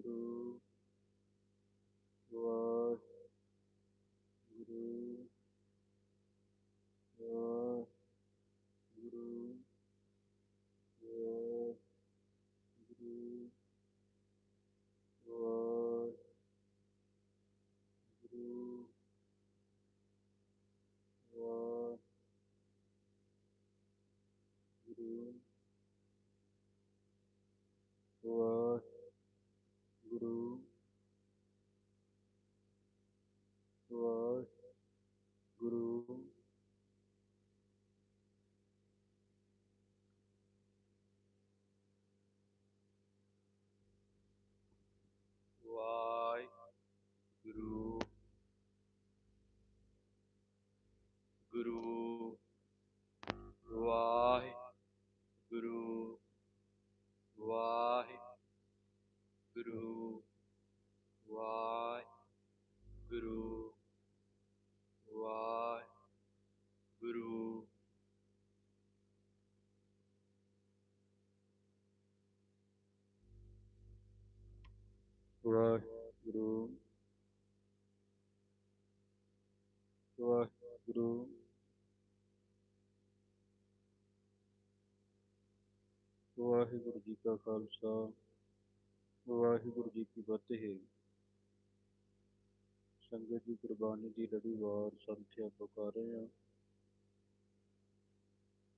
ਗੁਰੂ ਵਾਹਿਗੁਰੂ ਜੀ ਕਾ ਖਾਲਸਾ, ਵਾਹਿਗੁਰੂ ਜੀ ਕੀ ਫਤਿਹ। ਸੰਗਤ ਜੀ ਗੁਰਬਾਣੀ ਦੀ ਲੜੀਵਾਰ ਸੰਥਿਆ ਪੁਕਾਰ ਰਹੇ ਹਾਂ।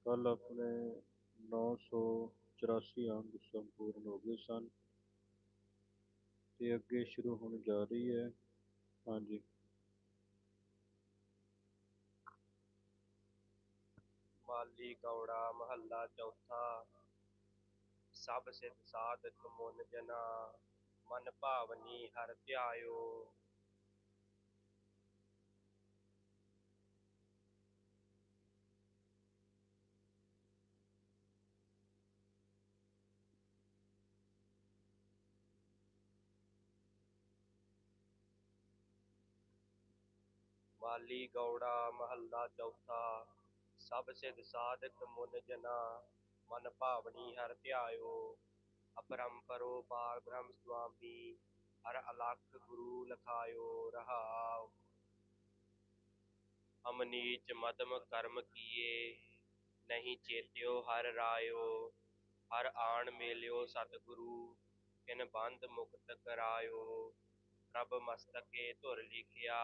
ਕੱਲ ਆਪਣੇ 984 ਅੰਗ ਸੰਪੂਰਨ ਹੋ ਗਏ ਸਨ ਤੇ ਅੱਗੇ ਸ਼ੁਰੂ ਹੋਣ ਜਾ ਰਹੀ ਹੈ। ਹਾਂਜੀ। ਮਾਲੀ ਕੌੜਾ ਮਹੱਲਾ ਚੌਥਾ ਸਭ ਸਿਧ ਸਾਧਕ ਮੁਨ ਜਨਾ, ਮਨ ਭਾਵਨੀ ਹਰ ਧਿਆਇਓ। ਮਾਲੀ ਗੌੜਾ ਮਹੱਲਾ ਚੌਥਾ, ਸਭ ਸਿਧ ਸਾਧਕ ਮੁਨ ਜਨਾ ਮਨ ਭਾਵਨੀ ਹਰ ਧਿਆਇਓ ਅਪਰੰਪਰੋ ਪਾਰ ਬ੍ਰਹਮ ਸੁਆਮੀ ਹਰ ਅਲਖ ਗੁਰੂ ਲਖਾਇਓ ਰਹਾਉ ਹਮ ਨੀਚ ਮਦਮ ਕਰਮ ਕੀਏ ਨਹੀਂ ਚੇਤਿਓ ਹਰ ਰਾਇਓ ਹਰ ਆਣ ਮੇਲਿਓ ਸਤਿਗੁਰੂ ਕਿਨ ਬੰਧ ਮੁਕਤ ਕਰਾਇਓ ਪ੍ਰਭ ਮਸਤਕੇ ਧੁਰ ਲਿਖਿਆ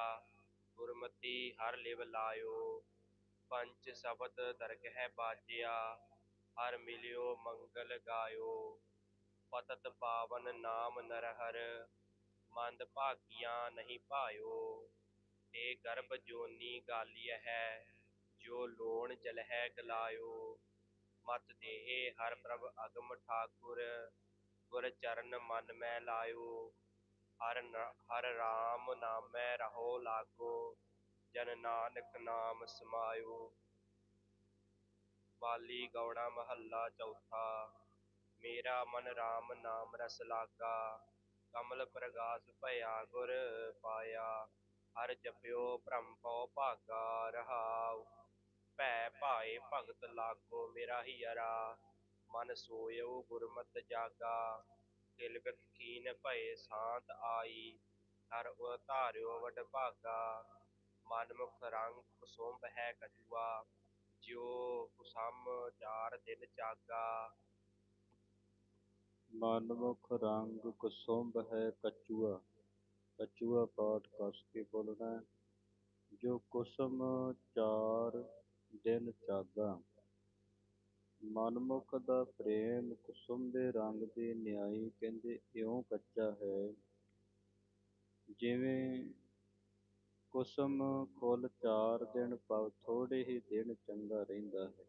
ਗੁਰਮਤੀ ਹਰ ਲਿਵ ਲਾਇਓ ਪੰਜ ਸ਼ਬਦ ਦਰਗਹਿ ਬਾਜਿਆ ਹਰ ਮਿਲਿਓ, ਮੰਗਲ ਗਾਇਓ। ਪਤਤ ਪਾਵਨ ਨਾਮ ਨਰਹਰ, ਮੰਦ ਭਾਗੀਆਂ ਨਹੀਂ ਭਾਇਓ। ਤੇ ਗਰਭ ਜੋਨੀ ਗਾਲੀਅ ਹੈ, ਜੋ ਲੋਣ ਜਲਹਿ ਗਲਾਇਓ। ਮਤ ਦੇਹ ਹਰ ਪ੍ਰਭ ਅਗਮ ਠਾਕੁਰ, ਗੁਰ ਚਰਨ ਮਨ ਮੈਂ ਲਾਇਓ। ਹਰ ਨ- ਹਰ ਰਾਮ ਨਾਮੈ ਰਹੋ ਲਾਗੋ, ਜਨ ਨਾਨਕ ਨਾਮ ਸਮਾਇਓ। ਪਾਲੀ ਗੌੜਾ ਮਹੱਲਾ, ਚੌਥਾ। ਮੇਰਾ ਮਨ RAM ਨਾਮ ਰਸ ਲਾਗਾ। ਕਮਲ ਪ੍ਰਗਾਸ ਭਇਆ ਗੁਰ ਪਾਇਆ। ਹਰ ਜਪਿਓ ਭ੍ਰਮ ਭਉ ਭਾਗਾ ਰਹਾਉ। ਭੈ ਭਾਏ ਭਗਤ ਲਾਗੋ ਮੇਰਾ ਹੀ ਹੀਰਾ ਮਨ ਸੋਇਓ ਗੁਰਮਤਿ ਜਾਗਾ। ਦਿਲ ਬਿਖ ਕੀਨ ਭਏ ਸ਼ਾਂਤ ਆਈ। ਹਰ ਉਤਾਰਿਓ ਵਡ ਭਾਗਾ ਮਨ ਮੁਖ ਰੰਗ ਕੁਸੁੰਭ ਹੈ ਕਛੁਆ। ਜਿਉ ਕੁਸਮ ਚਾਰ ਦਿਨ ਚਾਗਾ। ਮਨਮੁਖ ਰੰਗ ਕੁਸੁੰਭ ਹੈ ਕਚੂਆ। ਕਚੂਆ ਪਾਠ ਕਸ ਕੇ ਬੋਲਣਾ ਜੋ ਕੁਸਮ ਚਾਰ ਦਿਨ ਚਾਗਾ। ਮਨਮੁਖ ਦਾ ਪ੍ਰੇਮ ਕੁਸੁੰਭੇ ਰੰਗ ਦੇ ਨਿਆਈ ਕਹਿੰਦੇ ਇਉਂ ਕੱਚਾ ਹੈ। ਜਿਵੇਂ ਕੁਸਮ ਫੁੱਲ ਚਾਰ ਦਿਨ ਪਵ ਥੋੜੇ ਹੀ ਦਿਨ ਚੰਗਾ ਰਹਿੰਦਾ ਹੈ।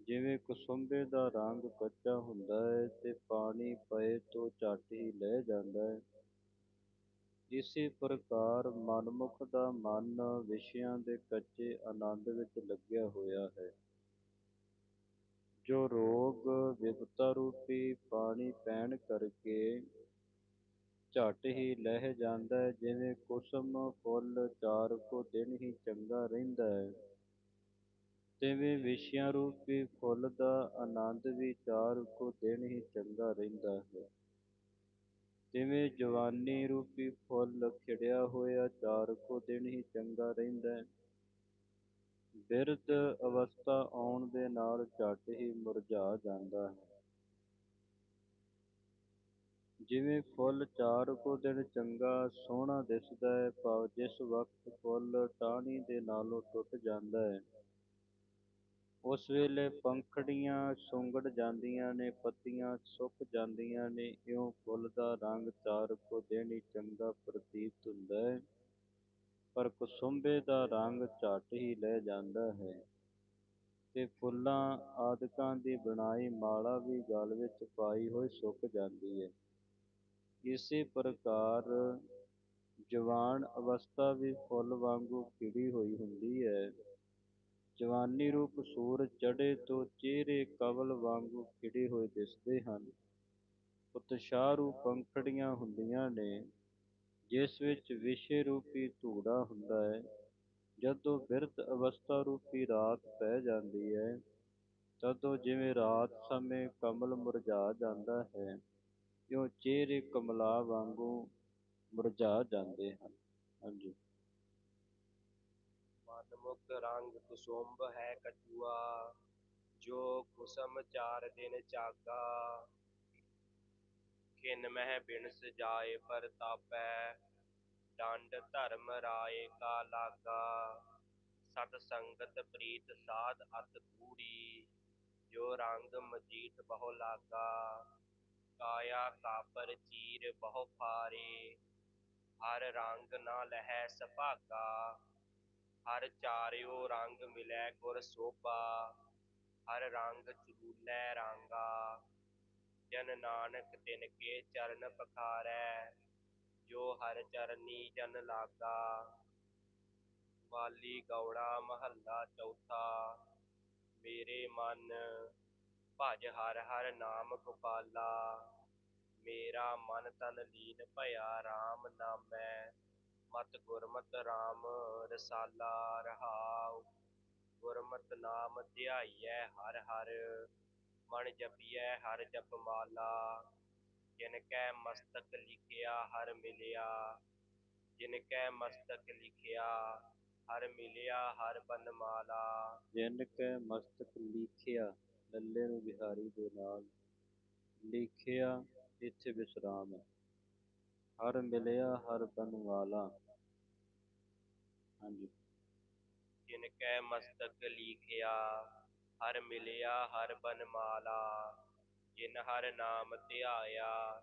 ਜਿਵੇਂ ਕੁਸੁੰਭੇ ਦਾ ਰੰਗ ਕੱਚਾ ਹੁੰਦਾ ਹੈ ਤੇ ਪਾਣੀ ਪਏ ਤੋਂ ਝੱਟ ਹੀ ਲਹਿ ਜਾਂਦਾ ਹੈ। ਇਸੇ ਪ੍ਰਕਾਰ ਮਨਮੁਖ ਦਾ ਮਨ ਵਿਸ਼ਿਆਂ ਦੇ ਕੱਚੇ ਆਨੰਦ ਵਿੱਚ ਲੱਗਿਆ ਹੋਇਆ ਹੈ। ਜੋ ਰੋਗ ਵਿਪਤਾ ਰੂਪੀ ਪਾਣੀ ਪੈਣ ਕਰਕੇ ਝੱਟ ਹੀ। ਲਹਿ ਜਾਂਦਾ ਹੈ ਜਿਵੇਂ ਕੁਸਮ ਫੁੱਲ ਚਾਰ ਕੋ ਦਿਨ ਹੀ ਚੰਗਾ ਰਹਿੰਦਾ ਹੈ। ਤਿਵੇਂ ਵਿਸ਼ਿਆਂ ਰੂਪੀ ਫੁੱਲ ਦਾ ਆਨੰਦ ਵੀ ਚਾਰ ਕੋ ਦਿਨ ਹੀ ਚੰਗਾ ਰਹਿੰਦਾ ਹੈ। ਤਿਵੇਂ ਜਵਾਨੀ ਰੂਪੀ ਫੁੱਲ ਖਿੜਿਆ ਹੋਇਆ ਚਾਰ ਕੋ ਦਿਨ ਹੀ ਚੰਗਾ ਰਹਿੰਦਾ ਹੈ। ਬਿਰਧ ਅਵਸਥਾ ਆਉਣ ਦੇ ਨਾਲ ਝੱਟ ਹੀ ਮੁਰਝਾ ਜਾਂਦਾ ਹੈ। ਜਿਵੇਂ ਫੁੱਲ ਚਾਰ ਕੁ ਦਿਨ ਚੰਗਾ, ਸੋਹਣਾ ਦਿਸਦਾ ਹੈ, ਭਾਵ ਜਿਸ ਵਕਤ ਫੁੱਲ ਟਾਹਣੀ ਦੇ ਨਾਲੋਂ ਟੁੱਟ ਜਾਂਦਾ ਹੈ। ਉਸ ਵੇਲੇ ਪੰਖੜੀਆਂ ਸੁੰਗੜ ਜਾਂਦੀਆਂ ਨੇ, ਪੱਤੀਆਂ ਸੁੱਕ ਜਾਂਦੀਆਂ ਨੇ, ਇਉਂ ਫੁੱਲ ਦਾ ਰੰਗ ਚਾਰ ਕੋ ਦਿਨ ਹੀ ਚੰਗਾ ਪ੍ਰਤੀਤ ਹੁੰਦਾ ਹੈ। ਪਰ ਕੁਸੁੰਬੇ ਦਾ ਰੰਗ ਝੱਟ ਹੀ ਲੈ ਜਾਂਦਾ ਹੈ ਤੇ ਫੁੱਲਾਂ ਆਦਿਕਾਂ ਦੀ ਬਣਾਈ ਮਾਲਾ ਵੀ ਗਲ ਵਿੱਚ ਪਾਈ ਹੋਈ ਸੁੱਕ ਜਾਂਦੀ ਹੈ। ਇਸੇ ਪ੍ਰਕਾਰ ਜਵਾਨ ਅਵਸਥਾ ਵੀ ਫੁੱਲ ਵਾਂਗੂੰ ਖਿੜੀ ਹੋਈ ਹੁੰਦੀ ਹੈ। ਜਵਾਨੀ ਰੂਪ ਸੂਰਜ ਚੜ੍ਹੇ ਤੋਂ ਚਿਹਰੇ ਕਮਲ ਵਾਂਗੂ ਖਿੜੇ ਹੋਏ ਦਿਸਦੇ ਹਨ। ਉਤਸ਼ਾਹ ਪੰਖੜੀਆਂ ਹੁੰਦੀਆਂ ਨੇ, ਜਿਸ ਵਿੱਚ ਵਿਸ਼ੇ ਰੂਪੀ ਧੂੜਾ ਹੁੰਦਾ ਹੈ। ਜਦੋਂ ਬਿਰਧ ਅਵਸਥਾ ਰੂਪੀ ਰਾਤ ਪੈ ਜਾਂਦੀ ਹੈ, ਤਦੋਂ ਜਿਵੇਂ ਰਾਤ ਸਮੇਂ ਕਮਲ ਮੁਰਝਾ ਜਾਂਦਾ ਹੈ। ਕਿਉਂ ਚਿਹਰੇ ਕਮਲਾ ਵਾਂਗੂ ਮੁਰਝਾ ਜਾਂਦੇ ਹਨ? ਹਾਂਜੀ। ਮਨਮੁਖ ਰੰਗ ਕੁਸੁੰਭ ਹੈ ਕਛੂਆ, ਜੋ ਕੁਸਮ ਚਾਰ ਦਿਨ ਚਾਗਾ। ਖਿਨ ਮਹਿ ਬਿਨਸ ਜਾਏ ਪਰਤਾਪੈ ਡੰਡ ਧਰਮ ਰਾਏ ਕਾ ਲਾਗਾ। ਸਤ ਸੰਗਤ ਪ੍ਰੀਤ ਸਾਧ ਅਤ ਕੂੜੀ, ਜੋ ਰੰਗ ਮਜੀਠ ਬਹੁ ਲਾਗਾ। ਕਾਇਆ ਕਾਪਰ ਚੀਰ ਬਹੁ ਫਾਰੇ ਹਰ ਰੰਗ ਨਾ ਲਹਿ ਸੁਭਾਗਾ। ਹਰ ਚਾਰਿਓ ਰੰਗ ਮਿਲੈ ਗੁਰ ਸੋਭਾ। ਹਰ ਰੰਗ ਚੂਲੈ ਰਾਂਗਾ। ਜਨ ਨਾਨਕ ਤਿਨ ਕੇ ਚਰਨ ਪਖਾਰੈ। ਜੋ ਹਰ ਚਰਨੀ ਜਨ ਲਾਗਾ। ਵਾਲੀ ਗੌੜਾ ਮਹੱਲਾ ਚੌਥਾ। ਮੇਰੇ ਮਨ ਭਜ ਹਰ ਹਰ ਨਾਮ ਗੋਪਾਲਾ। ਮੇਰਾ ਮਨ ਤਨ ਲੀਨ ਭਇਆ RAM ਨਾਮੈ, ਮਤ ਗੁਰਮਤ RAM ਰਸਾਲਾ ਰਹਾਉ। ਗੁਰਮਤ ਨਾਮ ਧਿਆਈਐ ਹਰ ਹਰ, ਮਨ ਜਪੀਐ ਹਰ ਜਪ ਮਾਲਾ ਜਿਨ ਕੈ ਮਸਤਕ ਲਿਖਿਆ ਹਰ ਮਿਲਿਆ, ਜਿਨ ਕੈ ਮਸਤਕ ਲਿਖਿਆ ਹਰ ਮਿਲਿਆ ਹਰ ਬਨਮਾਲਾ। ਜਿਨ ਕੈ ਮਸਤਕ ਲਿਖਿਆ ਲੱਲੇ ਨੂੰ ਬਿਹਾਰੀ ਦੇ ਨਾਲ ਲਿਖਿਆ, ਇੱਥੇ ਵਿਸਰਾਮ ਹੈ। ਹਰ ਮਿਲਿਆ, ਹਰ ਬਨਵਾਲਾ ਹਾਂਜੀ। ਜਿਨ ਕੈ ਮਸਤਕ ਲਿਖਿਆ, ਹਰ ਮਿਲਿਆ, ਹਰ ਬਨਮਾਲਾ ਜਿਨ ਹਰ ਨਾਮ ਧਿਆਇਆ,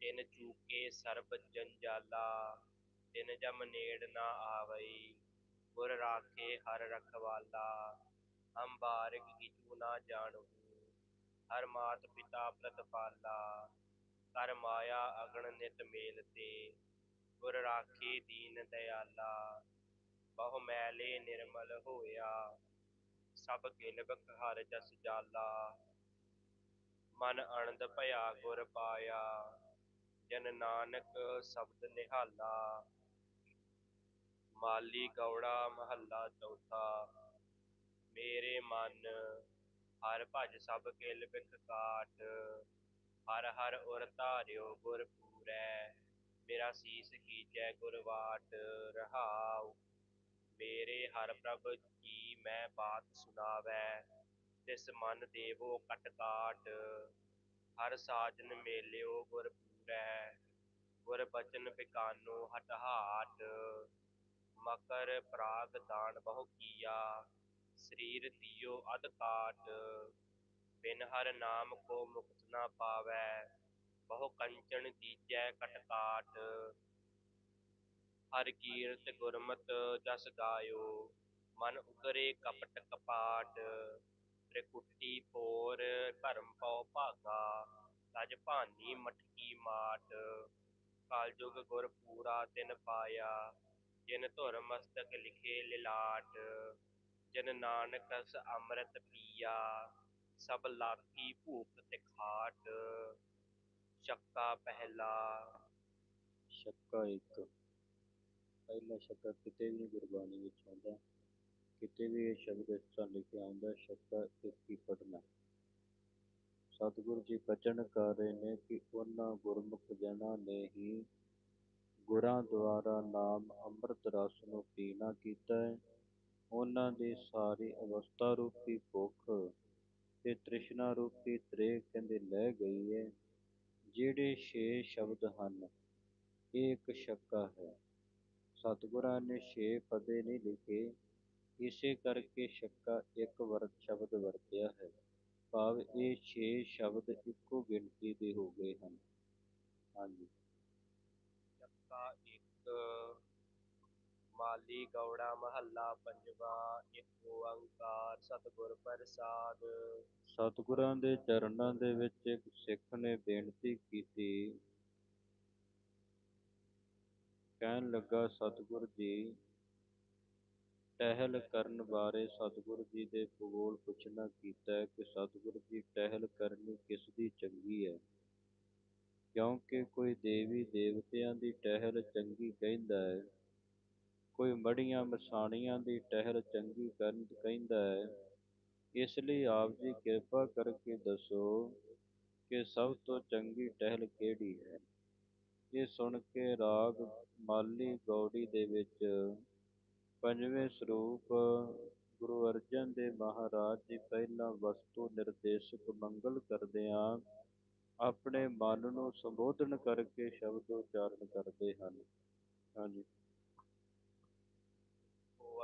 ਤਿਨ ਚੂਕੇ ਸਰਬ ਜੰਜਾਲਾ। ਤਿਨ ਜਮ ਨੇੜ ਨਾ ਆਵਈ, ਗੁਰ ਰਾਖੇ ਹਰ ਰਖਵਾਲਾ। ਹਮ ਬਾਰਿਕ ਨਾ ਜਾਣੂ। ਹਰ ਮਾਤ ਪਿਤਾ ਪ੍ਰਤਪਾਲਾ ਕਰ ਮਾਇਆ ਅਗਣ ਨਿਤ ਮੇਲ ਤੇ, ਗੁਰ ਰਾਖੀ ਦੀਨ ਦਇਆਲਾ ਬਹੁ ਮੈਲੇ ਨਿਰਮਲ ਹੋਇਆ, ਸਭ ਗਿਨਬਕ ਹਰ ਜਸ ਜਾਲਾ। ਮਨ ਅਣਦ ਭਇਆ ਗੁਰ ਪਾਇਆ, ਜਨ ਨਾਨਕ ਸ਼ਬਦ ਨਿਹਾਲਾ। ਮਾਲੀ ਗੌੜਾ ਮਹੱਲਾ ਚੌਥਾ। ਮੇਰੇ ਮਨ, ਹਰ ਭਜ ਸਭ ਕਿਲ ਬਿਖ ਕਾਟ, ਹਰ ਹਰ ਉਰ ਧਾਰਿਓ ਗੁਰ ਪੂਰੈ, ਮੇਰਾ ਸੀਸ ਕੀਜੈ ਗੁਰ ਵਾਟ ਰਹਾਉ, ਮੇਰੇ ਹਰ ਪ੍ਰਭ ਕੀ ਮੈਂ ਬਾਤ ਸੁਣਾਵੈ, ਤਿਸ ਮਨ ਦੇਵੋ ਕਟ ਕਾਟ, ਹਰ ਸਾਜਨ ਮੇਲਿਓ ਗੁਰ ਪੂਰੈ, ਗੁਰ ਬਚਨ ਬਿਕਾਨੋ ਹਟ ਹਾਟ, ਮਕਰ ਪ੍ਰਾਗ ਦਾਨ ਬਹੁ ਕੀਆ ਸਰੀਰ ਦਿਓ ਅਧ ਕਾਟ, ਬਿਨ ਹਰ ਨਾਮ ਕੋ ਮੁਕਤ ਨਾ ਪਾਵੈ, ਬਹੁ ਕੰਚਨ ਦੀਜੈ ਕਟ ਹਰ ਕੀਰਤ ਗੁਰਮਤ ਜਸ ਗਾਇਓ, ਮਨ ਉਤਰੇ ਕਪਟ ਕਪਾਟ। ਤ੍ਰਿਕੁਟੀ ਪੋਰ ਧਰਮ ਪਉ ਭਾਗਾ, ਤਜ ਭਾਨੀ ਮਟਕੀ ਮਾਟ। ਕਾਲਜੁਗ ਗੁਰ ਪੂਰਾ ਤਿਨ ਪਾਇਆ, ਜਿਨ ਧੁਰ ਮਸਤਕ ਲਿਖੇ ਲਿਲਾਟ। ਜਨ ਨਾਨਕ ਅਸ ਅੰਮ੍ਰਿਤ ਪੀਆ, ਸਭ ਲਾਖੀ ਭੂਖ ਤਿਖਾਟ ਸ਼ੱਕਾ ਪਹਿਲਾ। ਸ਼ੱਕਾ ਇੱਕ। ਪਹਿਲਾ ਸ਼ੱਕਾ ਕਿਤੇ ਵੀ ਗੁਰਬਾਣੀ ਵਿੱਚ ਆਉਂਦਾ। ਕਿਤੇ ਵੀ ਇਹ ਸ਼ਬਦ ਇਸ ਤਰ੍ਹਾਂ ਲਿਖਿਆ ਆਉਂਦਾ ਸ਼ੱਕਾ ਇੱਕ ਹੀ ਪੜਨਾ ਸਤਿਗੁਰੂ ਜੀ ਬਚਨ ਕਰ ਰਹੇ ਨੇ ਕਿ ਉਹਨਾਂ ਗੁਰਮੁਖ ਜਨਾਂ ਨੇ ਹੀ ਗੁਰਾਂ ਦੁਆਰਾ ਨਾਮ ਅੰਮ੍ਰਿਤ ਰਸ ਨੂੰ ਪੀਣਾ ਕੀਤਾ ਹੈ। ਉਹਨਾਂ ਦੀ ਸਾਰੀ ਅਵਸਥਾ ਰੂਪੀ ਭੁੱਖ ਤੇ ਤ੍ਰਿਸ਼ਨਾ ਰੂਪੀ ਤ੍ਰੇਹ ਕਹਿੰਦੇ ਲੈ ਗਈ ਹੈ, ਜਿਹੜੇ ਛੇ ਸ਼ਬਦ ਹਨ, ਇਹ ਇੱਕ ਸ਼ੱਕਾ ਹੈ। ਸਤਿਗੁਰਾਂ ਨੇ ਛੇ ਪਦੇ ਨਹੀਂ ਲਿਖੇ, ਇਸੇ ਕਰਕੇ ਸ਼ੱਕਾ ਇੱਕ ਵਰਤ ਸ਼ਬਦ ਵਰਤਿਆ ਹੈ। ਭਾਵ ਇਹ ਛੇ ਸ਼ਬਦ ਇੱਕੋ ਗਿਣਤੀ ਦੇ ਹੋ ਗਏ ਹਨ। ਹਾਂਜੀ। ਸ਼ੱਕਾ ਇੱਕ ਮਾਲੀ, ਗੌੜਾ, ਮਹੱਲਾ, ਪੰਜਵਾ, ਇੱਕ ਓੰਕਾਰ ਸਤਿਗੁਰ ਪ੍ਰਸਾਦ। ਸਤਿਗੁਰਾਂ ਦੇ ਚਰਨਾਂ ਦੇ ਵਿੱਚ ਇੱਕ ਸਿੱਖ ਨੇ ਬੇਨਤੀ ਕੀਤੀ। ਕਹਿਣ ਲੱਗਾ, ਸਤਿਗੁਰ ਜੀ, ਟਹਿਲ ਕਰਨ ਬਾਰੇ ਸਤਿਗੁਰ ਜੀ ਦੇ ਕੋਲ ਪੁੱਛਣਾ ਕੀਤਾ ਕਿ ਸਤਿਗੁਰ ਜੀ, ਟਹਿਲ ਕਰਨੀ ਕਿਸ ਦੀ ਚੰਗੀ ਹੈ? ਕਿਉਂਕਿ ਕੋਈ ਦੇਵੀ ਦੇਵਤਿਆਂ ਦੀ ਟਹਿਲ ਚੰਗੀ ਕਹਿੰਦਾ ਹੈ। ਕੋਈ ਮੜੀਆਂ ਮਸਾਣੀਆਂ ਦੀ ਟਹਿਲ ਚੰਗੀ ਕਰਨ ਕਹਿੰਦਾ ਹੈ। ਇਸ ਲਈ ਆਪ ਜੀ ਕਿਰਪਾ ਕਰਕੇ ਦੱਸੋ ਕਿ ਸਭ ਤੋਂ ਚੰਗੀ ਟਹਿਲ ਕਿਹੜੀ ਹੈ? ਇਹ ਸੁਣ ਕੇ ਰਾਗ ਮਾਲੀ ਗੌੜੀ ਦੇ ਵਿੱਚ ਪੰਜਵੇਂ ਸਰੂਪ ਗੁਰੂ ਅਰਜਨ ਦੇਵ ਮਹਾਰਾਜ ਜੀ ਪਹਿਲਾਂ ਵਸਤੂ ਨਿਰਦੇਸ਼ਕ ਮੰਗਲ ਕਰਦਿਆਂ ਆਪਣੇ ਮਨ ਨੂੰ ਸੰਬੋਧਨ ਕਰਕੇ ਸ਼ਬਦ ਉਚਾਰਨ ਕਰਦੇ ਹਨ। ਹਾਂਜੀ।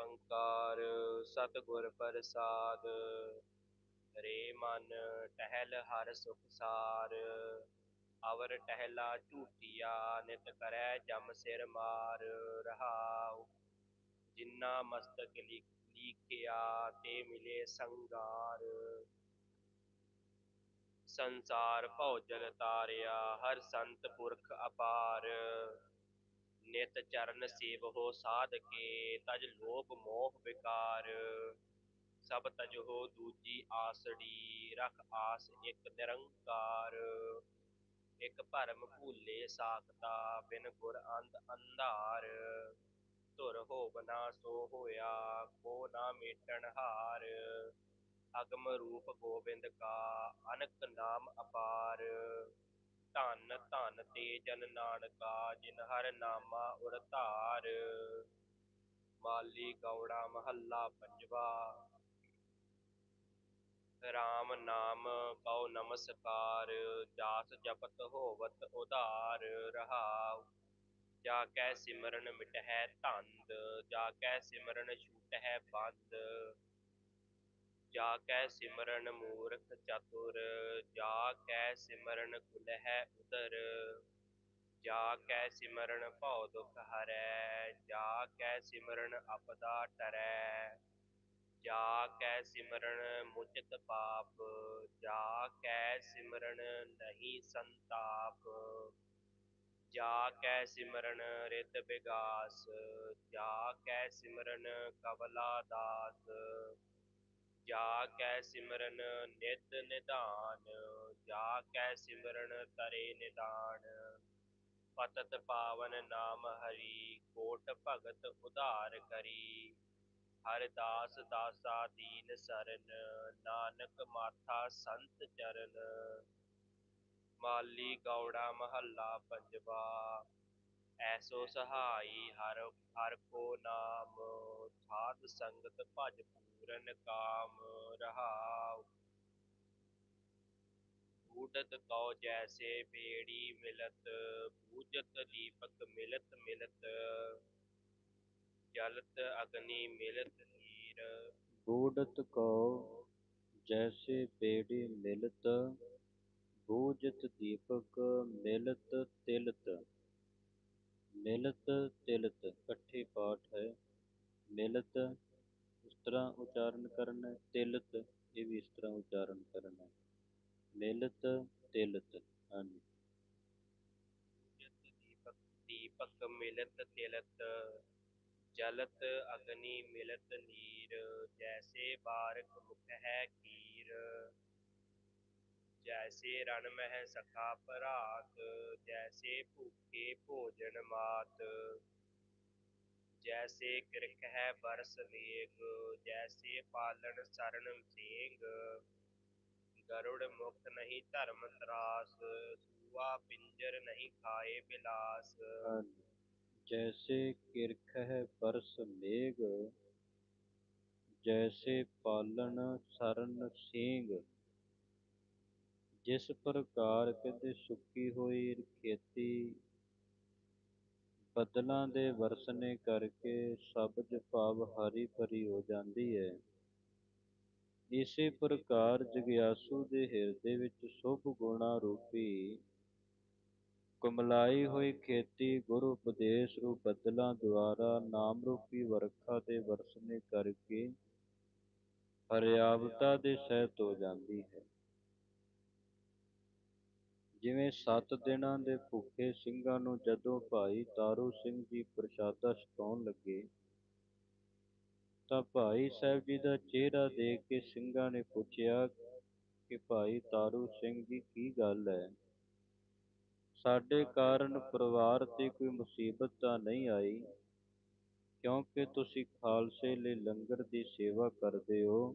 ਓੰਕਾਰ ਸਤਿਗੁਰ ਪ੍ਰਸਾਦ ਰੇ ਮਨ ਟਹਿਲ ਹਰ ਸੁਖ ਸਾਰ, ਅਵਰ ਟਹਿਲਾ ਝੂਠੀਆ ਨਿਤ ਕਰੈ ਜਮ ਸਿਰ ਮਾਰ ਰਹਾਉ। ਜਿਨ੍ਹਾਂ ਮਸਤਕ ਲੀਖਿਆ ਤੇ ਮਿਲੇ ਸੰਗਾਰ। ਸੰਸਾਰ ਭਉਜਲ ਤਾਰਿਆ, ਹਰ ਸੰਤ ਪੁਰਖ ਅਪਾਰ। ਨਿਤ ਚਰਨ ਸੇਵਹੋ ਸਾਧਕੇ, ਤਜ ਲੋਭ ਮੋਹ ਵਿਕਾਰ, ਸਭ ਤਜੋ ਦੂਜੀ ਆਸੜੀ, ਰਖ ਆਸ ਇੱਕ ਨਿਰੰਕਾਰ। ਇੱਕ ਭਰਮ ਭੂਲੇ ਸਾਖਤਾ, ਬਿਨ ਗੁਰ ਅੰਧ ਅੰਧਾਰ। ਧੁਰ ਹੋਵਨਾ ਸੋ ਹੋਇਆ, ਕੋ ਨਾ ਮੇਟਣ ਹਾਰ। ਅਗਮ ਰੂਪ ਗੋਬਿੰਦ ਕਾ, ਅਨਕ ਨਾਮ ਅਪਾਰ। ਧੰਨ ਧੰਨ ਤੇ ਜਨ ਨਾਨਕਾ, ਜਿਨ ਹਰ ਨਾਮਾ ਉਰ ਧਾਰ। ਮਾਲੀ ਗੌੜਾ ਮਹੱਲਾ ਪੰਜਵਾ। ਰਾਮ ਨਾਮ ਕਉ ਨਮਸਕਾਰ, ਜਾਸ ਜਪਤ ਹੋਵਤ ਉਧਾਰ ਰਹਾਉ। ਜਾ ਕੈ ਸਿਮਰਨ ਮਿਟਹਿ ਧੰਦ, ਜਾ ਕੈ ਸਿਮਰਨ ਛੂਟਹਿ ਬੰਦ। ਜਾ ਕੈ ਸਿਮਰਨ ਮੂਰਖ ਚਤੁਰ, ਜਾ ਕੈ ਸਿਮਰਨ ਕੁਲਹਿ ਉਦਰ, ਜਾ ਕੈ ਸਿਮਰਨ ਭਉ ਦੁਖ ਹਰੈ, ਜਾ ਕੈ ਸਿਮਰਨ ਅਪਦਾ ਟਰੈ, ਜਾ ਕੈ ਸਿਮਰਨ ਮੁਚਿਤ ਪਾਪ, ਜਾ ਕੈ ਸਿਮਰਨ ਨਹੀਂ ਸੰਤਾਪ, ਜਾ ਕੈ ਸਿਮਰਨ ਰਿਤ ਵਿਗਾਸ ਜਾ ਕੈ ਸਿਮਰਨ ਕਵਲਾ ਦਾਸ ਜਾ ਕੈ ਸਿਮਰਨ ਨਿਤ ਨਿਧਾਨ, ਜਾ ਕੈ ਸਿਮਰਨ ਕਰੇ ਨਿਦਾਨ। ਪਤਤ ਪਾਵਨ ਨਾਮ ਹਰੀ, ਕੋਟ ਭਗਤ ਉਧਾਰ ਕਰੀ। ਹਰ ਦਾਸ ਦਾਸਾ ਦੀਨ ਸਰਨ, ਨਾਨਕ ਮਾਥਾ ਸੰਤ ਚਰਨ। ਮਾਲੀ ਗੌੜਾ ਮਹੱਲਾ ਪੰਜਵਾ, ਐਸੋ ਸਹਾਈ ਹਰ ਹਰ ਕੋ ਨਾਮ। ਸਾਧ ਸੰਗਤ ਭਜ ਪੂਰਨ ਕਾਮ ਰਹਾਉ ਬੂਟਤ ਕਉ ਜੈਸੇ ਬੇੜੀ ਮਿਲਤ ਬੂਜਤ ਦੀਪਕ ਮਿਲਤ ਮਿਲਤ ਜਲਤ ਅਗਨੀ ਮਿਲਤ ਨੀਰ ਬੂੜਤ ਕਉ ਜੈਸੇ ਬੇੜੀ ਮਿਲਤ ਬੂਜਤ ਦੀਪਕ ਮਿਲਤ ਤਿਲਤ ਮਿਲਤ ਤਿਲਤ ਇਕੱਠੇ ਪਾਠ ਹੈ ਮਿਲਤ ਇਸ ਤਰ੍ਹਾਂ ਉਚਾਰਨ ਕਰਨਾ ਹੈ ਤਿਲਤ, ਇਹ ਵੀ ਇਸ ਤਰ੍ਹਾਂ ਉਚਾਰਨ ਕਰਨਾ ਹੈ। ਮਿਲਤ, ਤਿਲਤ, ਹਾਂਜੀ। ਦੀਪਕ ਦੀਪਕ ਮਿਲਤ, ਤਿਲਤ, ਜਲਤ, ਅਗਨੀ ਮਿਲਤ, ਨੀਰ, ਜੈਸੇ ਬਾਰਕ ਮੁਖ ਹੈ ਕੀਰ। ਜੈਸੇ ਰਣ ਮਹਿ ਸਖਾ ਭਰਾਤ ਜੈਸੇ ਭੂਖੇ ਭੋਜਨ ਮਾਤ। ਜੈਸੇ ਕਿਰਖ ਹੈ ਬਰਸ ਵੇਗ ਜੈਸੇ ਪਾਲਣ ਸਰਨ ਸੇਂਗ ਗਰੁੜ ਮੁਖ ਨਹੀਂ ਧਰਮ ਤਰਾਸ ਸੂਆ ਪਿੰਜਰ ਨਹੀਂ ਖਾਏ ਬਿਲਾਸ ਜੈਸੇ ਕਿਰਖ ਹੈ ਬਰਸ ਮੇਘ ਜੈਸੇ ਪਾਲਣ ਸਰਨ ਸਿੰਘ ਜਿਸ ਪ੍ਰਕਾਰ ਕਿਤੇ ਸੁੱਕੀ ਹੋਈ ਖੇਤੀ ਬੱਦਲਾਂ ਦੇ ਵਰਸਣੇ ਕਰਕੇ ਸਬਜ਼ ਭਾਵ ਹਰੀ ਭਰੀ ਹੋ ਜਾਂਦੀ ਹੈ। ਇਸੇ ਪ੍ਰਕਾਰ ਜਗਿਆਸੂ ਦੇ ਹਿਰਦੇ ਵਿੱਚ ਸੁਭ ਗੁਣਾ ਰੂਪੀ ਕਮਲਾਈ ਹੋਈ ਖੇਤੀ ਗੁਰੂ ਉਪਦੇਸ਼ ਰੂਪ ਬੱਦਲਾਂ ਦੁਆਰਾ ਨਾਮ ਰੂਪੀ ਵਰਖਾ ਦੇ ਵਰਸਣੇ ਕਰਕੇ ਹਰਿਆਵਤਾ ਦੇ ਸਹਿਤ ਹੋ ਜਾਂਦੀ ਹੈ। ਜਿਵੇਂ ਸੱਤ ਦਿਨਾਂ ਦੇ ਭੁੱਖੇ ਸਿੰਘਾਂ ਨੂੰ ਜਦੋਂ ਭਾਈ ਤਾਰੂ ਸਿੰਘ ਜੀ ਪ੍ਰਸ਼ਾਦਾ ਛਕਾਉਣ ਲੱਗੇ, ਤਾਂ ਭਾਈ ਸਾਹਿਬ ਜੀ ਦਾ ਚਿਹਰਾ ਦੇਖ ਕੇ ਸਿੰਘਾਂ ਨੇ ਪੁੱਛਿਆ ਕਿ ਭਾਈ ਤਾਰੂ ਸਿੰਘ ਜੀ ਕੀ ਗੱਲ ਹੈ? ਸਾਡੇ ਕਾਰਨ ਪਰਿਵਾਰ ਤੇ ਕੋਈ ਮੁਸੀਬਤ ਤਾਂ ਨਹੀਂ ਆਈ, ਕਿਉਂਕਿ ਤੁਸੀਂ ਖਾਲਸੇ ਲਈ ਲੰਗਰ ਦੀ ਸੇਵਾ ਕਰਦੇ ਹੋ।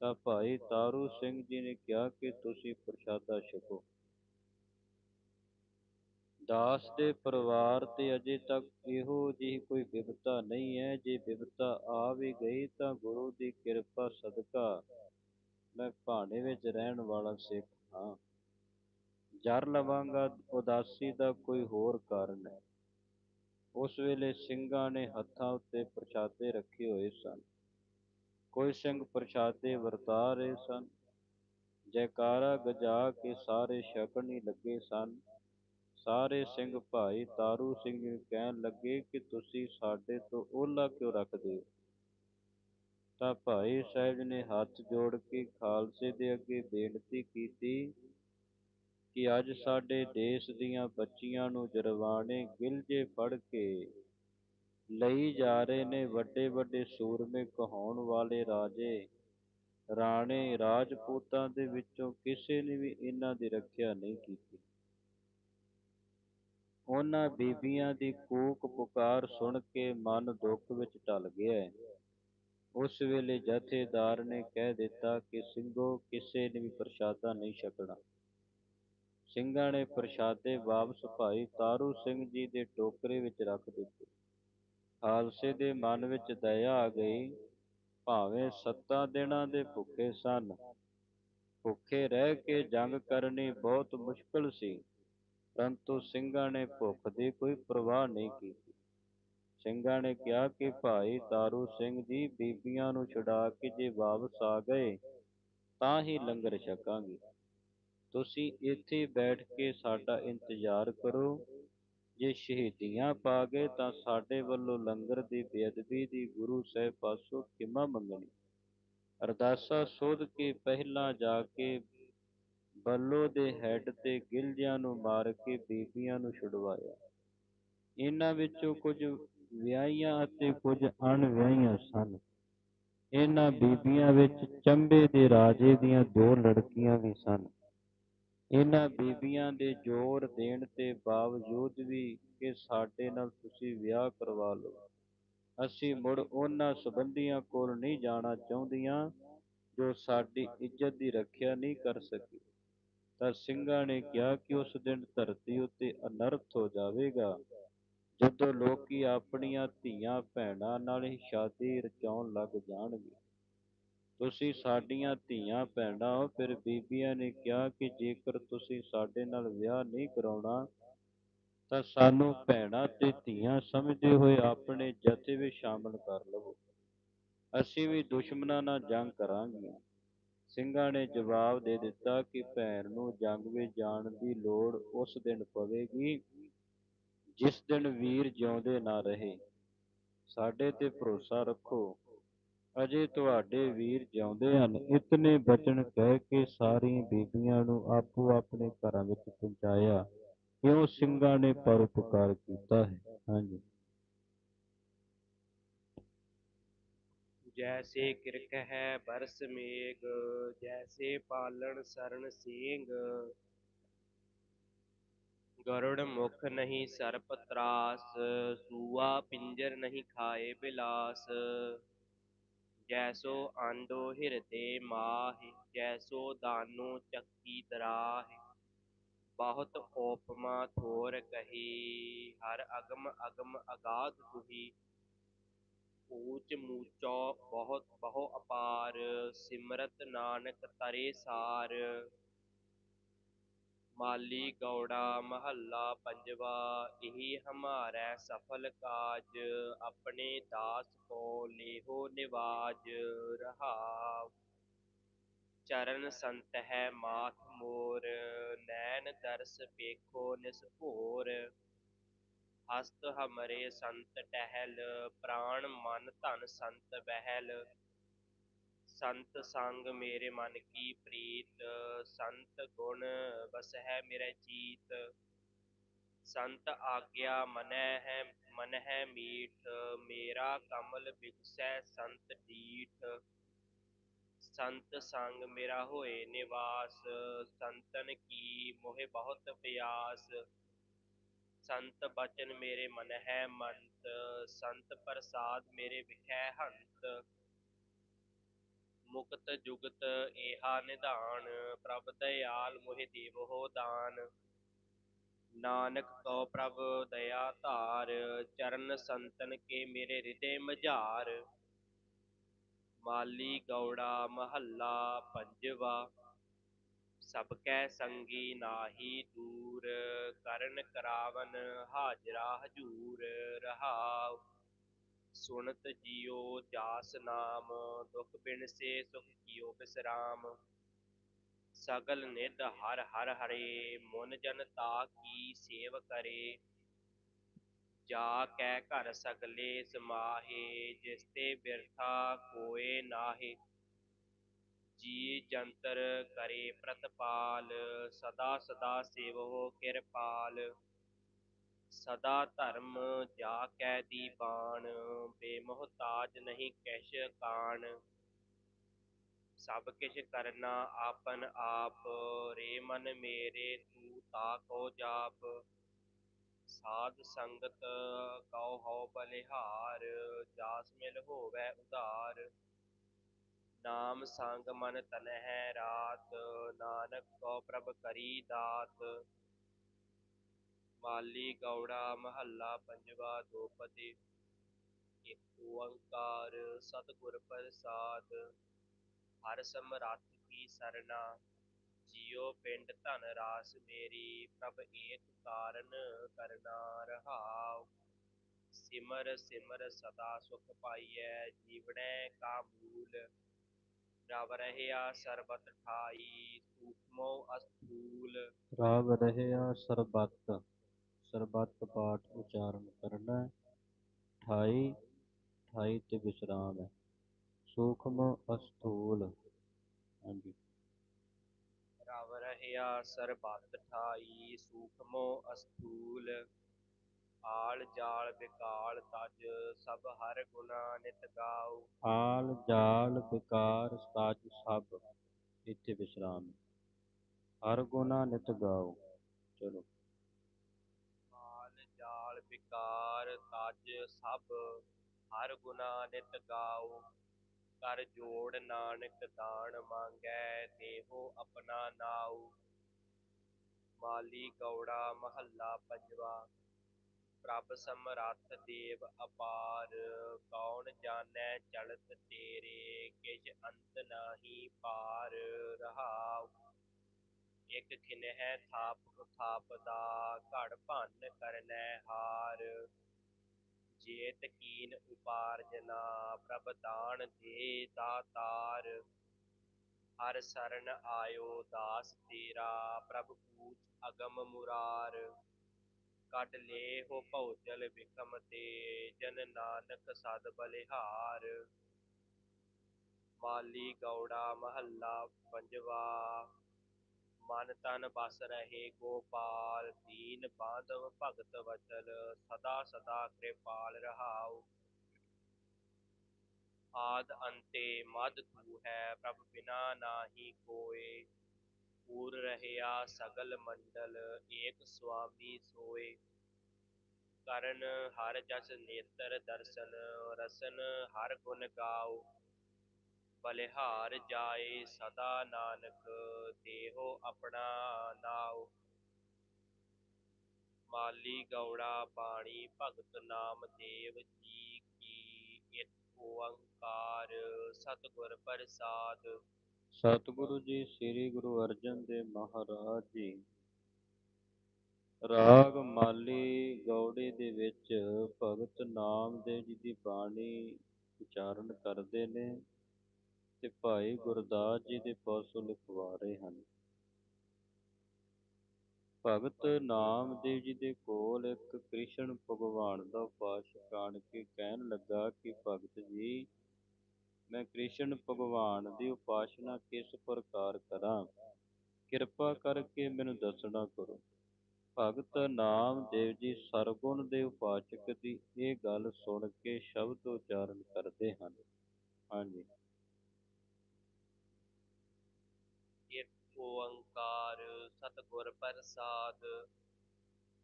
ਤਾਂ ਭਾਈ ਤਾਰੂ ਸਿੰਘ ਜੀ ਨੇ ਕਿਹਾ ਕਿ ਤੁਸੀਂ ਪ੍ਰਸ਼ਾਦਾ ਛਕੋ। ਦਾਸ ਦੇ ਪਰਿਵਾਰ ਤੇ ਅਜੇ ਤੱਕ ਇਹੋ ਜਿਹੀ ਕੋਈ ਵਿਪਤਾ ਨਹੀਂ ਹੈ। ਜੇ ਵਿਪਤਾ ਆ ਵੀ ਗਈ ਤਾਂ ਗੁਰੂ ਦੀ ਕਿਰਪਾ ਸਦਕਾ ਮੈਂ ਭਾਣੇ ਵਿੱਚ ਰਹਿਣ ਵਾਲਾ ਸਿੱਖ ਹਾਂ। ਜਰ ਲਵਾਂਗਾ ਉਦਾਸੀ ਦਾ ਕੋਈ ਹੋਰ ਕਾਰਨ ਹੈ। ਉਸ ਵੇਲੇ ਸਿੰਘਾਂ ਨੇ ਹੱਥਾਂ ਉੱਤੇ ਪ੍ਰਸ਼ਾਦੇ ਰੱਖੇ ਹੋਏ ਸਨ। ਕੋਈ ਸਿੰਘ ਪ੍ਰਸ਼ਾਦੇ ਵਰਤਾ ਰਹੇ ਸਨ। ਜੈਕਾਰਾ ਗਜਾ ਕੇ ਸਾਰੇ ਛਕਣ ਹੀ ਲੱਗੇ ਸਨ। ਸਾਰੇ ਸਿੰਘ ਭਾਈ ਤਾਰੂ ਸਿੰਘ ਨੂੰ ਕਹਿਣ ਲੱਗੇ ਕਿ ਤੁਸੀਂ ਸਾਡੇ ਤੋਂ ਓਲਾ ਕਿਉਂ ਰੱਖਦੇ ਹੋ? ਤਾਂ ਭਾਈ ਸਾਹਿਬ ਨੇ ਹੱਥ ਜੋੜ ਕੇ ਖਾਲਸੇ ਦੇ ਅੱਗੇ ਬੇਨਤੀ ਕੀਤੀ ਕਿ ਅੱਜ ਸਾਡੇ ਦੇਸ਼ ਦੀਆਂ ਬੱਚੀਆਂ ਨੂੰ ਜਰਵਾਣੇ ਗਿਲਜੇ ਫੜ ਕੇ ਲਈ ਜਾ ਰਹੇ ਨੇ ਵੱਡੇ ਵੱਡੇ ਸੂਰਮੇ ਕਹਾਉਣ ਵਾਲੇ ਰਾਜੇ। ਰਾਣੇ ਰਾਜਪੂਤਾਂ ਦੇ ਵਿੱਚੋਂ ਕਿਸੇ ਨੇ ਵੀ ਇਹਨਾਂ ਦੀ ਰੱਖਿਆ ਨਹੀਂ ਕੀਤੀ। ਉਹਨਾਂ ਬੀਬੀਆਂ ਦੀ ਕੂਕ ਪੁਕਾਰ ਸੁਣ ਕੇ ਮਨ ਦੁੱਖ ਵਿੱਚ ਢਲ ਗਿਆ। ਉਸ ਵੇਲੇ ਜਥੇਦਾਰ ਨੇ ਕਹਿ ਦਿੱਤਾ ਕਿ, ਸਿੰਘੋ, ਕਿਸੇ ਨੇ ਵੀ ਪ੍ਰਸ਼ਾਦਾ ਨਹੀਂ ਛਕਣਾ। ਸਿੰਘਾਂ ਨੇ ਪ੍ਰਸ਼ਾਦੇ ਵਾਪਸ ਭਾਈ ਤਾਰੂ ਸਿੰਘ ਜੀ ਦੇ ਟੋਕਰੇ ਵਿੱਚ ਰੱਖ ਦਿੱਤੇ। ਖਾਲਸੇ ਦੇ ਮਨ ਵਿੱਚ ਦਇਆ ਆ ਗਈ। ਭਾਵੇਂ ਸੱਤਾਂ ਦਿਨਾਂ ਦੇ ਭੁੱਖੇ ਸਨ, ਭੁੱਖੇ ਰਹਿ ਕੇ ਜੰਗ ਕਰਨੀ ਬਹੁਤ ਮੁਸ਼ਕਲ ਸੀ। ਪਰੰਤੂ ਸਿੰਘਾਂ ਨੇ ਭੁੱਖ ਦੀ ਕੋਈ ਪਰਵਾਹ ਨਹੀਂ ਕੀਤੀ। ਸਿੰਘਾਂ ਨੇ ਕਿਹਾ ਕਿ ਭਾਈ ਤਾਰੂ ਸਿੰਘ ਜੀ ਬੀਬੀਆਂ ਨੂੰ ਛੁਡਾ ਕੇ ਜੇ ਵਾਪਸ ਆ ਗਏ, ਤਾਂ ਹੀ ਲੰਗਰ ਛਕਾਂਗੇ ਤੁਸੀਂ ਇੱਥੇ ਬੈਠ ਕੇ ਸਾਡਾ ਇੰਤਜ਼ਾਰ ਕਰੋ। ਜੇ ਸ਼ਹੀਦੀਆਂ ਪਾ ਗਏ, ਤਾਂ ਸਾਡੇ ਵੱਲੋਂ ਲੰਗਰ ਦੀ ਬੇਅਦਬੀ ਦੀ ਗੁਰੂ ਸਾਹਿਬ ਪਾਸੋਂ ਕਿਮਾ ਮੰਗਣੀ। ਅਰਦਾਸਾ ਸੋਧ ਕੇ ਪਹਿਲਾਂ ਜਾ ਕੇ ਬੱਲੋ ਦੇ ਹੈੱਡ ਤੇ ਗਿਲਜਿਆਂ ਨੂੰ ਮਾਰ ਕੇ ਬੀਬੀਆਂ ਨੂੰ ਛੁਡਵਾਇਆ। ਇਹਨਾਂ ਵਿੱਚੋਂ ਕੁਝ ਵਿਆਹੀਆਂ ਅਤੇ ਕੁਝ ਅਣਵਿਆਹੀਆਂ ਸਨ। ਇਹਨਾਂ ਬੀਬੀਆਂ ਵਿੱਚ ਚੰਬੇ ਦੇ ਰਾਜੇ ਦੀਆਂ ਦੋ ਲੜਕੀਆਂ ਵੀ ਸਨ। ਇਹਨਾਂ ਬੀਬੀਆਂ ਦੇ ਜ਼ੋਰ ਦੇਣ ਤੇ ਬਾਵਜੂਦ ਵੀ ਕਿ ਸਾਡੇ ਨਾਲ ਤੁਸੀਂ ਵਿਆਹ ਕਰਵਾ ਲਓ, ਅਸੀਂ ਮੁੜ ਉਹਨਾਂ ਸਬੰਧੀਆਂ ਕੋਲ ਨਹੀਂ ਜਾਣਾ ਚਾਹੁੰਦੀਆਂ ਜੋ ਸਾਡੀ ਇੱਜ਼ਤ ਦੀ ਰੱਖਿਆ ਨਹੀਂ ਕਰ ਸਕੀ ਤਾਂ ਸਿੰਘਾਂ ਨੇ ਕਿਹਾ ਕਿ ਉਸ ਦਿਨ ਧਰਤੀ ਉੱਤੇ ਅਨਰਥ ਹੋ ਜਾਵੇਗਾ। ਜਦੋਂ ਲੋਕੀ ਆਪਣੀਆਂ ਧੀਆਂ ਭੈਣਾਂ ਨਾਲ ਹੀ ਸ਼ਾਦੀ ਰਚਾਉਣ ਲੱਗ ਜਾਣਗੇ। ਤੁਸੀਂ ਸਾਡੀਆਂ ਧੀਆਂ ਭੈਣਾਂ ਹੋ, ਫਿਰ ਬੀਬੀਆਂ ਨੇ ਕਿਹਾ ਕਿ ਜੇਕਰ ਤੁਸੀਂ ਸਾਡੇ ਨਾਲ ਵਿਆਹ ਨਹੀਂ ਕਰਾਉਣਾ, ਤਾਂ ਸਾਨੂੰ ਭੈਣਾਂ ਤੇ ਧੀਆਂ ਸਮਝਦੇ ਹੋਏ ਆਪਣੇ ਜਥੇ ਵਿੱਚ ਸ਼ਾਮਲ ਕਰ ਲਵੋ। ਅਸੀਂ ਵੀ ਦੁਸ਼ਮਣਾਂ ਨਾਲ ਜੰਗ ਕਰਾਂਗੇ ਸਿੰਘਾਂ ਨੇ ਜਵਾਬ ਦੇ ਦਿੱਤਾ ਕਿ ਭੈਣ ਨੂੰ ਜੰਗ ਵਿੱਚ ਜਾਣ ਦੀ ਲੋੜ ਉਸ ਦਿਨ ਪਵੇਗੀ, ਜਿਸ ਦਿਨ ਵੀਰ ਜਿਉਂਦੇ ਨਾ ਰਹੇ। ਸਾਡੇ ਤੇ ਭਰੋਸਾ ਰੱਖੋ, ਅਜੇ ਤੁਹਾਡੇ ਵੀਰ ਜਿਉਂਦੇ ਹਨ। ਇਤਨੇ ਬਚਨ ਕਹਿ ਕੇ ਸਾਰੀਆਂ ਬੀਬੀਆਂ ਨੂੰ ਆਪੋ ਆਪਣੇ ਘਰਾਂ ਵਿੱਚ ਪਹੁੰਚਾਇਆ। ਕਿਉਂ ਸਿੰਘਾਂ ਨੇ ਪਰਉਪਕਾਰ ਕੀਤਾ ਹੈ। ਹਾਂਜੀ। ਜੈਸੇ ਕਿਰਕ ਹੈ ਬਰਸ ਮੇਗ ਜੈਸੇ ਪਾਲਣ ਸਰਨ ਸਿੰਘ ਗਰੁੜ ਮੁਖ ਨਹੀਂ ਸਰਪ ਤਰਾਸ ਸੂਆ ਪਿੰਜਰ ਨਹੀਂ ਖਾਏ ਬਿਲਾਸ ਜੈਸੋ ਆਂਡੋ ਹਿਰਦੇ ਮਾਹਿ ਜੈਸੋ ਦਾਨੋ ਚੱਕੀ ਦਰਾਹ ਬਹੁਤ ਓਪਮਾ ਥੋਰ ਕਹੀ ਹਰ ਅਗਮ ਅਗਮ ਅਗਾਧ ਤੁਹੀ ਊਚ ਮੂਚੋ ਬਹੁਤ ਬਹੁ ਅਪਾਰ, ਸਿਮਰਤ ਨਾਨਕ ਤਰੇ ਸਾਰ। ਮਾਲੀ ਗੌੜਾ ਮਹੱਲਾ ਪੰਜਵਾ, ਇਹੀ ਹਮਾਰੈ ਸਫਲ ਕਾਜ, ਆਪਣੇ ਦਾਸ ਕੋ ਲੇਹੋ ਨਿਵਾਜ ਰਹਾਵ। ਚਰਨ ਸੰਤ ਹੈ ਮਾਥ ਮੋਰ, ਨੈਣ ਦਰਸ ਵੇਖੋ ਨਿਸਭੋਰ ਹਸਤ ਹਮਰੇ ਸੰਤ ਟਹਿਲ, ਪ੍ਰਾਣ ਮਨ ਧਨ ਸੰਤ ਬਹਿਲ ਸੰਤ ਸੰਗ ਮੇਰੇ ਮਨ ਕੀ ਪ੍ਰੀਤ, ਸੰਤ ਗੁਣ ਵਸਹਿ ਮੇਰੇ ਚੀਤ। ਸੰਤ ਆਗਿਆ ਮਨੈ ਹੈ ਮਨ ਹੈ ਮੀਠ, ਮੇਰਾ ਕਮਲ ਬਿਗਸੈ ਸੰਤ ਡੀਠ। ਸੰਤ ਸੰਗ ਮੇਰਾ ਹੋਏ ਨਿਵਾਸ, ਸੰਤਨ ਕੀ ਮੋਹਿ ਬਹੁਤ ਪਿਆਸ। ਸੰਤ ਬਚਨ ਮੇਰੇ ਮਨ ਹੈ ਮੰਤ, ਸੰਤ ਪ੍ਰਸਾਦ ਮੇਰੇ ਵਿਖੈ ਹੰਤ। ਮੁਕਤ ਜੁਗਤ ਏਹਾ ਨਿਧਾਨ, ਪ੍ਰਭ ਦਇਆਲ ਮੋਹਿ ਦੇਵੋ ਦਾਨ। ਨਾਨਕ ਕਉ ਪ੍ਰਭ ਦਇਆ ਧਾਰ, ਚਰਨ ਸੰਤਨ ਕੇ ਮੇਰੇ ਹਿਰਦੇ ਮਝਾਰ। ਮਾਲੀ ਗੌੜਾ ਮਹੱਲਾ ਪੰਜਵਾ। ਸਭ ਕੈ ਸੰਗੀ ਨਾਹੀ ਦੂਰ, ਕਰਨ ਕਰਾਵਨ ਹਾਜਰਾ ਹਜੂਰ ਰਹਾਉ। ਸੁਣਤ ਜੀਉ ਜਾਸ ਨਾਮ, ਦੁਖ ਬਿਨਸੇ ਸੁਖ ਕੀਓ ਬਿਸਰਾਮ। ਸਗਲ ਨਿਧ ਹਰ ਹਰ ਹਰੇ, ਮਨ ਜਨ ਤਾ ਕੀ ਸੇਵ ਕਰੇ। ਜਾ ਕੈ ਘਰ ਸਗਲੇ ਸਮਾਹੇ, ਜਿਸ ਤੇ ਬਿਰਥਾ ਕੋਏ ਨਾਹੇ। ਜੀ ਜੰਤਰ ਕਰੇ, ਪ੍ਰਤਪਾਲ, ਸਦਾ ਸਦਾ ਸੇਵੋ ਕਿਰਪਾਲ। ਸਦਾ ਧਰਮ ਜਾ ਕੈ ਦੀਬਾਨ, ਬੇਮੁਹਤਾਜ ਨਹੀਂ ਕਿਛ ਕਾਣ ਸਭ ਕਿਛ ਕਰਨਾ ਆਪਨ ਆਪ, ਰੇ ਮਨ ਮੇਰੇ ਤੂੰ ਤਾ ਕੋ ਜਾਪ। ਸਾਧ ਸੰਗਤ ਕਉ ਹਉ ਬਲਿਹਾਰ, ਜਾਸ ਮਿਲ ਹੋਵੈ ਉਧਾਰ। ਨਾਮ ਸੰਗ ਮਨ ਤਨਹਿ ਰਾਤ, ਨਾਨਕ ਕੋ ਪ੍ਰਭ ਕਰੀ ਦਾਤ। ਮਾਲੀ ਗੌੜਾ ਮਹੱਲਾ ਪੰਜਵਾ ਦੋਪਦੀ ਇਕ ਓੰਕਾਰ ਸਤਿਗੁਰ ਪ੍ਰਸਾਦ। ਹਰ ਸਮਰੱਥ ਕੀ ਸਰਨਾ ਜਿਉ ਪਿੰਡ ਧਨ ਰਾਸ ਮੇਰੀ, ਪ੍ਰਭ ਏਕ ਕਾਰਨ ਕਰਨਾ ਰਹਾਉ। ਸਿਮਰ ਸਿਮਰ ਸਦਾ ਸੁਖ ਪਾਈਐ, ਜੀਵਣੈ ਕਾ ਮੂਲ। ਰਵ ਰਹਿਆ ਸਰਬਤ ਠਾਈ ਸੂਖਮੋ ਅਸਥੂਲ। ਰਾਗ ਰਹਿਆ ਸਰਬੱਤ ਸਰਬੱਤ ਪਾਠ ਉਚਾਰਨ ਕਰਨਾ ਹੈ। ਅਠਾਈ ਅਠਾਈ ਤੇ ਵਿਸਰਾਮ ਹੈ। ਸੂਖਮ ਅਸਥੂਲ ਹਾਂਜੀ। ਰਵ ਰਹਿਆ ਸਰਬਤ ਠਾਈ ਸੂਖਮੋ ਅਸਥੂਲ। ਆਲ ਜਾਲ ਵਿਕਾਲ ਤਜ ਸਭ ਹਰ ਗੁਣਾ ਨਿਤ ਗਾਉ ਆਲ ਜਾਲ ਵਿਕਾਰ ਸਾਜ ਸਭ ਇੱਥੇ ਵਿਸਰਾਮ। ਹਰ ਗੁਣਾ ਨਿਤ ਗਾਓ ਚਲੋ। ਆਲ ਜਾਲ ਵਿਕਾਰ ਤਜ ਸਭ ਹਰ ਗੁਣਾ ਨਿਤ ਗਾਉ ਕਰ ਜੋੜ ਨਾਨਕ ਦਾਨ ਮੰਗੈ ਦੇਹੋ ਆਪਣਾ ਨਾਉ ਮਾਲੀ ਗੌੜਾ ਮਹੱਲਾ ਪੰਜਵਾ। ਪ੍ਰਭ ਸਮਰੱਥ ਦੇਵ ਅਪਾਰ, ਕੌਣ ਜਾਣੈ ਚਲਤ ਤੇਰੇ ਕਿਛ ਅੰਤ ਨਾਹੀ ਪਾਰ ਰਹਾਉ। ਇਕ ਖਿਨਹਿ ਥਾਪ ਥਾਪਦਾ ਘੜ ਭੰਨ ਕਰਨੈ ਹਾਰ। ਜੇਤ ਕੀਨ ਉਪਾਰਜਨਾ ਪ੍ਰਭ ਦਾਨ ਦੇ ਦਾਤਾਰ ਹਰ ਸਰਨ ਆਇਓ ਦਾਸ ਤੇਰਾ, ਪ੍ਰਭ ਪੂਛ ਅਗਮ ਮੁਰਾਰ। ਕੱਢ ਲੇ ਭਉਜਲ ਵਿਖਮ ਤੇ ਜਨ ਨਾਨਕ ਸਦ ਬਲਿਹਾਰ। ਮਾਲੀ ਗੌੜਾ ਮਹੱਲਾ ਪੰਜਵਾ, ਮਨ ਤਨ ਬਸ ਰਹੇ ਗੋਪਾਲ, ਦੀਨ ਬਾਂਧਵ ਭਗਤ ਵਚਲ ਸਦਾ ਸਦਾ ਕਿਰਪਾਲ ਰਹਾਉ। ਆਦ ਅੰਤੇ ਮਦ ਤੂ ਹੈ ਪ੍ਰਭ ਬਿਨਾ ਨਾਹੀ ਕੋਏ। ਪੂਰ ਰਹਿਆ ਸਗਲ ਮੰਡਲ, ਏਕ ਸੁਆਮੀ ਸੋਏ। ਕਰਨ ਹਰ ਜਸ ਨੇਤਰ ਦਰਸ਼ਨ, ਰਸਨ ਹਰ ਗੁਣ ਗਾਓ। ਬਲਿਹਾਰ ਜਾਏ ਸਦਾ ਨਾਨਕ, ਦੇਹੋ ਆਪਣਾ ਨਾਉ। ਮਾਲੀ ਗੌੜਾ ਬਾਣੀ ਭਗਤ ਨਾਮ ਦੇਵ ਜੀ ਕੀ ਇਕ ਓੰਕਾਰ ਸਤਿਗੁਰ ਪ੍ਰਸਾਦ। ਸਤਿਗੁਰੂ ਜੀ, ਸ੍ਰੀ ਗੁਰੂ ਅਰਜਨ ਦੇਵ ਮਹਾਰਾਜ ਜੀ। ਰਾਗ ਮਾਲੀ ਗੌੜੀ ਦੇ ਵਿੱਚ ਭਗਤ ਨਾਮਦੇਵ ਜੀ ਦੀ ਬਾਣੀ ਉਚਾਰਨ ਕਰਦੇ ਨੇ ਤੇ ਭਾਈ ਗੁਰਦਾਸ ਜੀ ਦੇ ਪਾਸੋਂ ਲਿਖਵਾ ਰਹੇ ਹਨ। ਭਗਤ ਨਾਮਦੇਵ ਜੀ ਦੇ ਕੋਲ ਇੱਕ ਕ੍ਰਿਸ਼ਨ ਭਗਵਾਨ ਦਾ ਉਪਾਸ਼ਕ ਆਣ ਕੇ ਕਹਿਣ ਲੱਗਾ ਕਿ ਭਗਤ ਜੀ ਮੈਂ ਕ੍ਰਿਸ਼ਨ ਭਗਵਾਨ ਦੀ ਉਪਾਸਨਾ ਕਿਸ ਪ੍ਰਕਾਰ ਕਰਾਂ? ਕਿਰਪਾ ਕਰਕੇ ਮੈਨੂੰ ਦੱਸਣਾ ਕਰੋ। ਭਗਤ ਨਾਮਦੇਵ ਜੀ ਸਰਗੁਣ ਦੇ ਉਪਾਸਕ ਦੀ ਇਹ ਗੱਲ ਸੁਣ ਕੇ ਸ਼ਬਦ ਉਚਾਰਨ ਕਰਦੇ ਹਨ। ਹਾਂਜੀ। ਇਕ ਓੰਕਾਰ ਸਤਿਗੁਰ ਪ੍ਰਸਾਦ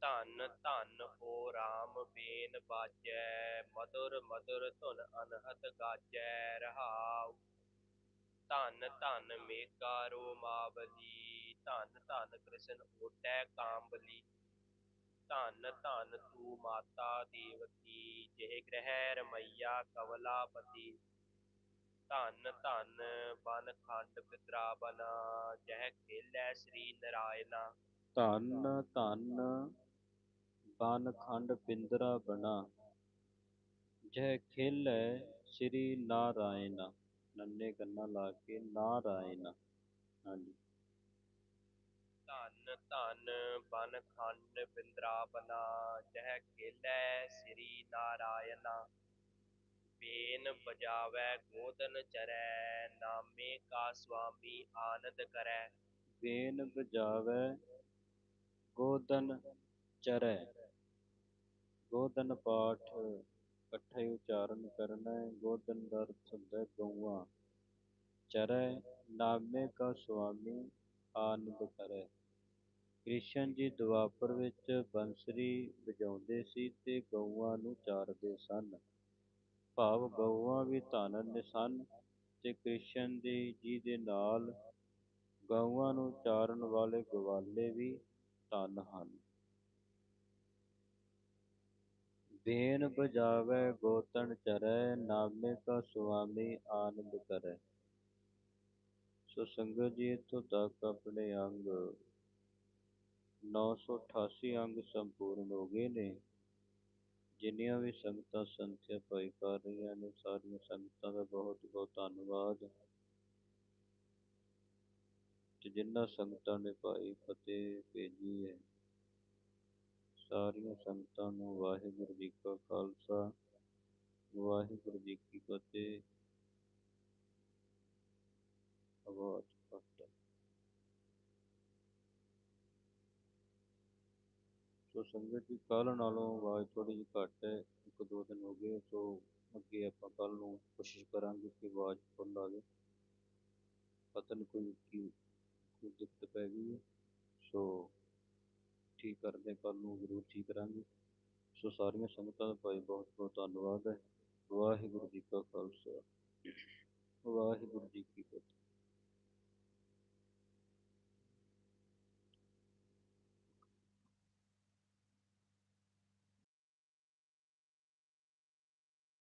ਧੰਨ ਧੰਨ ਹੋ RAM ਬੇਨ ਬਾਜੈ ਮధుਰ ਮధుਰ ਧੁਨ ਅਨਹਤ ਗਾਜੈ ਰਹਾਉ। ਧੰਨ ਧੰਨ ਮੇਗਾ ਰੋਮਾਵਲੀ ਧੰਨ ਧੰਨ ਕ੍ਰਿਸ਼ਨ ਓਟੈ ਕਾਂਬਲੀ। ਧੰਨ ਧੰਨ ਤੂ ਮਾਤਾ ਦੇਵਕੀ, ਜਿਹ ਗ੍ਰਹਿ ਰਮਈਆ ਕਵਲਾਪਤੀ। ਧੰਨ ਧੰਨ ਬਨ ਖੰਡ ਬਿਦਰਾਵਨ, ਜਹ ਖੇਲੈ ਸ੍ਰੀ ਨਰਾਇਣਾ। ਧੰਨ ਧੰਨ ਬਨ ਖੰਡ ਬਿੰਦਰਾ ਬਣਾ ਜਹ ਖੇਲੈ ਸ੍ਰੀ ਨਾਰਾਇਣ ਨੰਨੇ ਕੰਨਾ ਲਾ ਕੇ ਨਾਰਾਇਣ ਹਾਂਜੀ ਧੰਨ ਧੰਨ ਬਨ ਖੰਡ ਬਿੰਦਰਾਵਨਾ ਜਹ ਖੇਲੈ ਸ੍ਰੀ ਨਾਰਾਇਣਾ ਬੇਨ ਬਜਾਵੈ ਗੋਦਨ ਚਰੈ ਨਾਮੇ ਕਾ ਸੁਆਮੀ ਆਨੰਦ ਕਰੈ ਬੇਨ ਬਜਾਵੈ ਗੋਦਨ ਚਰੈ ਗੋਧਨ ਪਾਠ ਇਕੱਠੇ ਉਚਾਰਨ ਕਰਨਾ ਹੈ ਗੋਦਨ ਦਾ ਅਰਥ ਹੁੰਦਾ ਹੈ ਗਊਆਂ। ਚਰੈ ਨਾਮੇ ਕਾ ਸੁਆਮੀ ਆਨੰਦ ਕਰੈ। ਕ੍ਰਿਸ਼ਨ ਜੀ ਦੁਆਪਰ ਵਿੱਚ ਬੰਸਰੀ ਵਜਾਉਂਦੇ ਸੀ ਤੇ ਗਊਆਂ ਨੂੰ ਚਾਰਦੇ ਸਨ। ਭਾਵ ਗਊਆਂ ਵੀ ਧਨ ਸਨ ਤੇ ਕ੍ਰਿਸ਼ਨ ਦੇ ਜੀ ਦੇ ਨਾਲ ਗਊਆਂ ਨੂੰ ਚਾਰਨ ਵਾਲੇ ਗਵਾਲੇ ਵੀ ਧਨ ਹਨ। ਬੇਨ ਬਜਾਵੇ ਗੋਤਨ ਚਰੈ, ਨਾਮੇ ਕਾ ਸੁਆਮੀ ਆਨੰਦ ਕਰੈ। ਸੋ ਸੰਗਤ ਜੀ, ਇੱਥੋਂ ਤੱਕ ਆਪਣੇ ਅੰਗ 988 ਅੰਗ ਸੰਪੂਰਨ ਹੋ ਗਏ ਨੇ। ਜਿੰਨੀਆਂ ਵੀ ਸੰਗਤਾਂ ਸੰਥਿਆ ਪਾਈ ਕਰ ਰਹੀਆਂ ਨੇ, ਸਾਰੀਆਂ ਸੰਗਤਾਂ ਦਾ ਬਹੁਤ ਬਹੁਤ ਧੰਨਵਾਦ। ਤੇ ਜਿਨ੍ਹਾਂ ਸੰਗਤਾਂ ਨੇ ਭਾਈ ਫਤਿਹ ਭੇਜੀ ਹੈ ਸਾਰੀਆਂ ਸੰਗਤਾਂ ਨੂੰ ਵਾਹਿਗੁਰੂ ਜੀ ਕਾ ਖਾਲਸਾ, ਵਾਹਿਗੁਰੂ ਜੀ ਕੀ ਫਤਿਹ। ਆਵਾਜ਼ ਘੱਟ ਸੋ ਸੰਗਤ ਜੀ ਕੱਲ ਨਾਲੋਂ ਆਵਾਜ਼ ਥੋੜੀ ਜਿਹੀ ਘੱਟ ਹੈ, ਇੱਕ ਦੋ ਦਿਨ ਹੋ ਗਏ, ਸੋ ਅੱਗੇ ਆਪਾਂ ਕੱਲ ਨੂੰ ਕੋਸ਼ਿਸ਼ ਕਰਾਂਗੇ ਕਿ ਆਵਾਜ਼ ਫੁੱਲ ਆਵੇ। ਪਤਾ ਨਹੀਂ ਕੋਈ ਕੀ ਕੋਈ ਦਿੱਕਤ ਪੈ ਗਈ ਹੈ, ਸੋ ਠੀਕ ਕਰਦੇ, ਕੱਲ੍ਹ ਨੂੰ ਜ਼ਰੂਰ ਠੀਕ ਕਰਾਂਗੇ। ਸੋ ਸਾਰੀਆਂ ਸੰਗਤਾਂ ਦਾ ਭਾਈ ਬਹੁਤ ਬਹੁਤ ਧੰਨਵਾਦ ਹੈ। ਵਾਹਿਗੁਰੂ ਜੀ ਕਾ ਖਾਲਸਾ। ਵਾਹਿਗੁਰੂ ਜੀ ਕੀ ਫਤਿਹ।